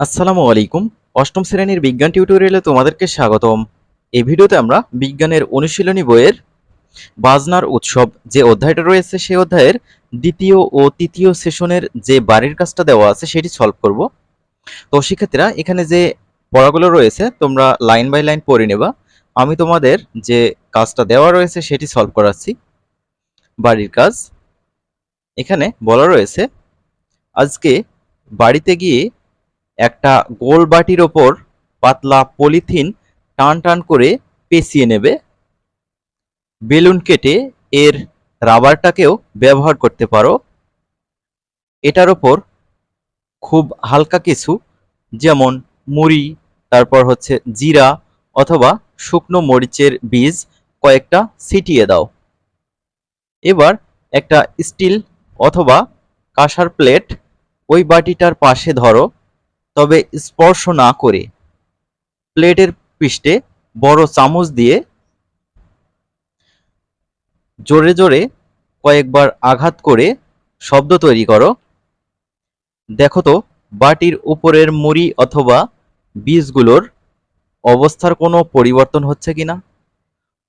আসসালামু আলাইকুম। অষ্টম শ্রেণির বিজ্ঞান টিউটোরিয়ালে তোমাদেরকে স্বাগতম। এই ভিডিওতে আমরা বিজ্ঞানের অনুশীলনী বইয়ের বাজনার উৎসব যে অধ্যায়টা রয়েছে সেই অধ্যায়ের দ্বিতীয় ও তৃতীয় সেশনের যে বাড়ির কাজটা দেওয়া আছে সেটি সলভ করব। তো শিক্ষার্থীরা, এখানে যে পড়াগুলো রয়েছে, তোমরা লাইন বাই লাইন পড়ে নেবা। আমি তোমাদের যে কাজটা দেওয়া রয়েছে সেটি সলভ করাচ্ছি। বাড়ির কাজ। এখানে বলা রয়েছে, আজকে বাড়িতে গিয়ে একটা গোল বাটির ওপর পাতলা পলিথিন টান টান করে পেঁচিয়ে নেবে। বেলুন কেটে এর রাবারটাকেও ব্যবহার করতে পারো। এটার ওপর খুব হালকা কিছু, যেমন মুড়ি, তারপর হচ্ছে জিরা অথবা শুকনো মরিচের বীজ কয়েকটা ছিটিয়ে দাও। এবার একটা স্টিল অথবা কাঁসার প্লেট ওই বাটিটার পাশে ধরো। তবে স্পর্শ না করে প্লেটের পৃষ্ঠে বড় চামচ দিয়ে জোরে জোরে কয়েকবার আঘাত করে শব্দ তৈরি করো। দেখো তো, বাটির উপরের মুড়ি অথবা বীজগুলোর অবস্থার কোনো পরিবর্তন হচ্ছে কিনা?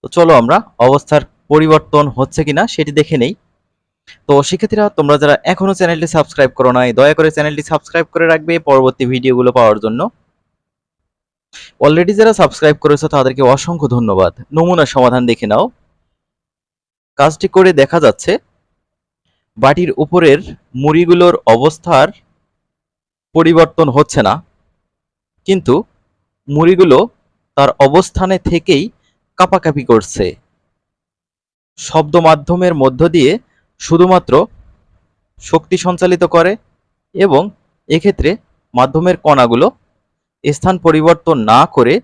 তো চলো আমরা অবস্থার পরিবর্তন হচ্ছে কিনা সেটি দেখে নেই। তো শিক্ষার্থীরা তোমরা যারা এখনও চ্যানেলটি সাবস্ক্রাইব করো নাই, দয়া করে চ্যানেলটি সাবস্ক্রাইব করে রাখবে পরবর্তী ভিডিওগুলো পাওয়ার জন্য। অলরেডি যারা সাবস্ক্রাইব করেছ, তাদেরকে অসংখ্য ধন্যবাদ। নমুনা সমাধান দেখে নাও। কাজটি করে দেখা যাচ্ছে, বাটির উপরের মুড়িগুলোর অবস্থার পরিবর্তন হচ্ছে না, কিন্তু মুড়িগুলো তার অবস্থানে থেকেই কাপাকাপি করছে। শব্দ মাধ্যমের মধ্য দিয়ে শুধুমাত্র শক্তি সঞ্চালিত করে এবং এক্ষেত্রে মাধ্যমের কণাগুলো স্থান পরিবর্তন না করে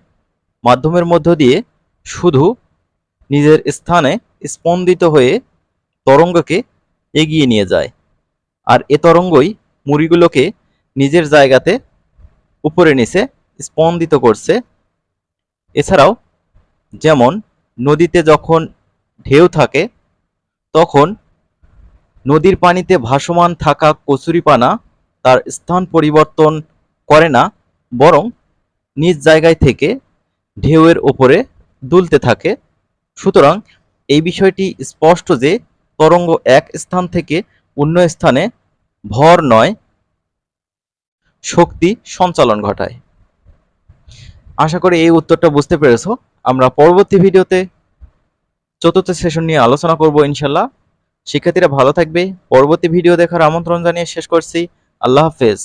মাধ্যমের মধ্য দিয়ে শুধু নিজের স্থানে স্পন্দিত হয়ে তরঙ্গকে এগিয়ে নিয়ে যায়। আর এ তরঙ্গই মুড়িগুলোকে নিজের জায়গাতে উপরে নিচে স্পন্দিত করছে। এছাড়াও যেমন নদীতে যখন ঢেউ থাকে, তখন নদীর পানিতে ভাসমান থাকা কচুরিপানা তার স্থান পরিবর্তন করে না, বরং নিজ জায়গায় থেকে ঢেউয়ের ওপরে দুলতে থাকে। সুতরাং এই বিষয়টি স্পষ্ট যে তরঙ্গ এক স্থান থেকে অন্য স্থানে ভর নয়, শক্তি সঞ্চালন ঘটায়। আশা করি এই উত্তরটা বুঝতে পেরেছ। আমরা পরবর্তী ভিডিওতে চতুর্থ সেশন নিয়ে আলোচনা করব ইনশাল্লাহ। শিক্ষার্থীরা ভালো থাকবে। পরবর্তী ভিডিও দেখার আমন্ত্রণ জানিয়ে শেষ করছি। আল্লাহ হাফেজ।